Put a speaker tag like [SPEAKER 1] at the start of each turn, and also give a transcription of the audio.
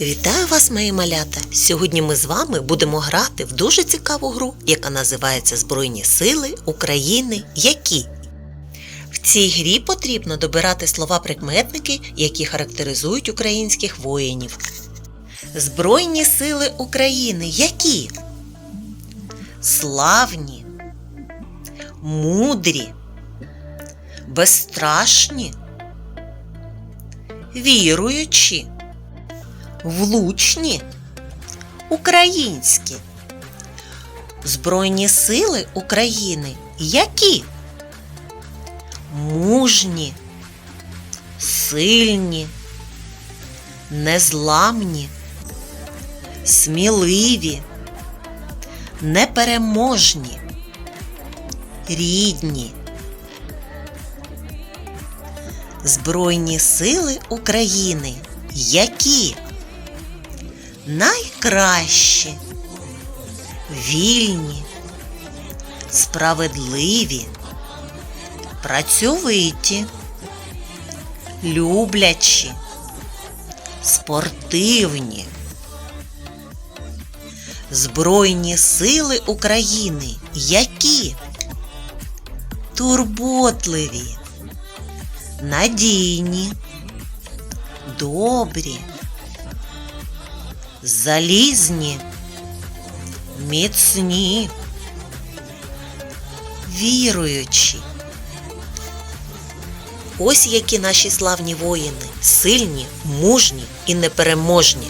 [SPEAKER 1] Вітаю вас, мої малята! Сьогодні ми з вами будемо грати в дуже цікаву гру, яка називається Збройні Сили України. Які? В цій грі потрібно добирати слова-прикметники, які характеризують українських воїнів. Збройні сили України. Які? Славні, мудрі, безстрашні, віруючі влучні, українські. Збройні сили України які? Мужні, сильні, незламні, сміливі, непереможні, рідні. Збройні сили України які? Найкращі, вільні, справедливі, працьовиті, люблячі, спортивні. Збройні сили України які? Турботливі, надійні, добрі залізні, міцні, віруючі. Ось які наші славні воїни, сильні, мужні і непереможні.